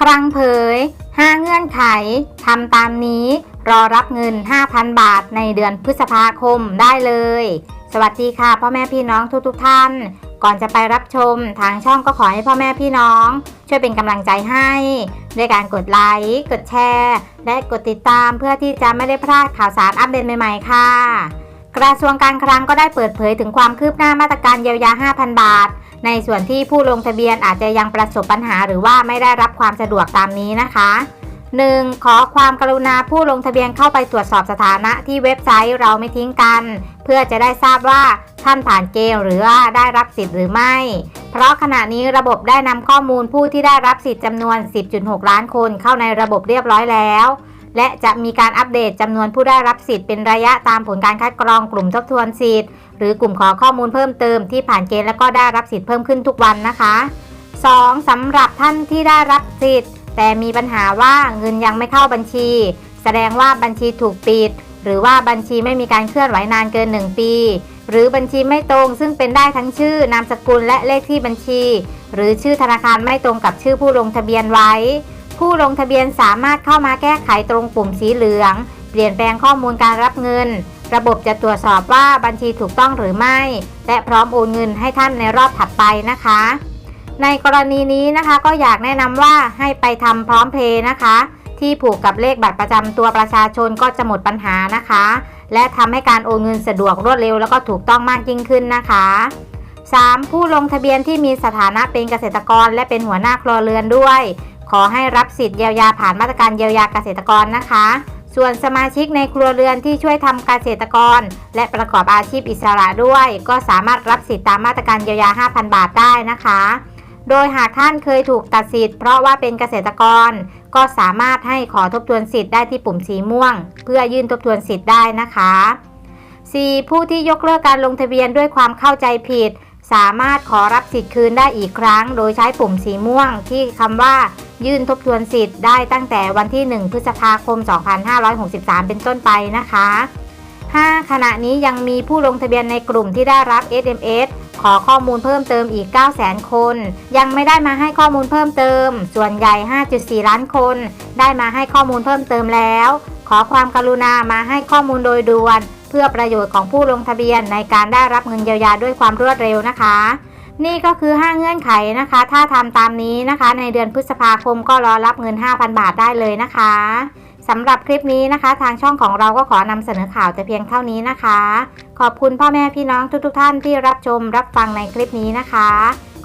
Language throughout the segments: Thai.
ครั้งเผย 5 เงื่อนไขทำตามนี้ รอรับเงิน 5,000 บาทในเดือนพฤษภาคมได้เลย สวัสดีค่ะพ่อแม่พี่น้องทุกๆทท่าน ก่อนจะไปรับชมทางช่องก็ขอให้พ่อแม่พี่น้อง ช่วยเป็นกำลังใจให้ด้วยการกดไลค์ กดแชร์ และกดติดตามเพื่อที่จะไม่ได้พลาดข่าวสารอัปเดตใหม่ๆค่ะ กระทรวงการคลังก็ได้เปิดเผยถึงความคืบหน้ามาตรการเยียวยา 5,000 บาท ในส่วนที่ผู้ลงทะเบียนอาจจะยังประสบปัญหาหรือว่าไม่ได้รับความสะดวกตามนี้นะคะ 1. ขอความกรุณาผู้ลงทะเบียนเข้าไปตรวจสอบสถานะที่เว็บไซต์เราไม่ทิ้งกัน เพื่อจะได้ทราบว่าท่านผ่านเกณฑ์หรือว่าได้รับสิทธิ์หรือไม่ เพราะขณะนี้ระบบได้นำข้อมูลผู้ที่ได้รับสิทธิ์จำนวน 10.6 ล้านคนเข้าในระบบเรียบร้อยแล้ว และจะมีการอัปเดตจำนวนผู้ได้รับสิทธิ์เป็นระยะตามผลการคัดกรองกลุ่มทบทวนสิทธิ์ หรือกลุ่มขอข้อมูลเพิ่มเติมที่ผ่านเกณฑ์และก็ได้รับสิทธิ์เพิ่มขึ้นทุกวันนะคะ 2. สำหรับท่านที่ได้รับสิทธิ์ แต่มีปัญหาว่าเงินยังไม่เข้าบัญชี แสดงว่าบัญชีถูกปิด หรือว่าบัญชีไม่มีการเคลื่อนไหวนานเกิน 1 ปี หรือบัญชีไม่ตรงซึ่งเป็นได้ทั้งชื่อนามสกุลและเลขที่บัญชี หรือชื่อธนาคารไม่ตรงกับชื่อผู้ลงทะเบียนไว้ ผู้ลงทะเบียนสามารถเข้ามาแก้ไขตรงปุ่มสีเหลือง เปลี่ยนแปลงข้อมูลการรับเงิน ระบบจะตรวจสอบว่าบัญชีถูกต้องหรือไม่ และพร้อมโอนเงินให้ท่านในรอบถัดไปนะคะ ในกรณีนี้นะคะก็อยากแนะนำว่าให้ไปทำพร้อมเพย์นะคะ ที่ผูกกับเลขบัตรประจำตัวประชาชนก็จะหมดปัญหานะคะ และทำให้การโอนเงินสะดวกรวดเร็วแล้วก็ถูกต้องมากยิ่งขึ้นนะคะ 3. ผู้ลงทะเบียนที่มีสถานะเป็นเกษตรกร และเป็นหัวหน้าครัวเรือนด้วย ขอให้รับสิทธิ์เยียวยาผ่านมาตรการเยียวยาเกษตรกรนะคะ ส่วนสมาชิกในครัวเรือนที่ช่วยทำเกษตรกร และประกอบอาชีพอิสระด้วย ก็สามารถรับสิทธิ์ตามมาตรการเยียวยา 5,000 บาทได้นะคะ โดยหากท่านเคยถูกตัดสิทธิ์เพราะว่าเป็นเกษตรกร ก็สามารถให้ขอทบทวนสิทธิ์ได้ที่ปุ่มสีม่วง เพื่อยื่นทบทวนสิทธิ์ได้นะคะ 4. ผู้ที่ยกเลิกการลงทะเบียนด้วยความเข้าใจผิด สามารถขอรับสิทธิ์คืนได้อีกครั้ง โดยใช้ปุ่มสีม่วงที่คำว่า ยื่นทบทวนสิทธิ์ได้ตั้งแต่วันที่ 1 พฤษภาคม 2563 เป็นต้นไปนะคะ 5. ขณะนี้ยังมีผู้ลงทะเบียนในกลุ่มที่ได้รับ SMS ขอข้อมูลเพิ่มเติมอีก 900,000 คน ยังไม่ได้มาให้ข้อมูลเพิ่มเติม ส่วนใหญ่ 5.4 ล้านคน ได้มาให้ข้อมูลเพิ่มเติมแล้ว ขอความกรุณามาให้ข้อมูลโดยด่วน เพื่อประโยชน์ของผู้ลงทะเบียนในการได้รับเงินเยียวยาด้วยความรวดเร็วนะคะ นี่ก็คือ 5 เงื่อนไขนะคะ ถ้าทำตามนี้นะคะ ในเดือนพฤษภาคมก็รอรับเงิน 5,000 บาทได้เลยนะคะสำหรับคลิปนี้นะคะ ทางช่องของเราก็ขอนำเสนอข่าวแต่เพียงเท่านี้นะคะ ขอบคุณพ่อแม่พี่น้องทุกๆทท่านที่รับชมรับฟังในคลิปนี้นะคะ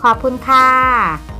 ขอบคุณค่ะ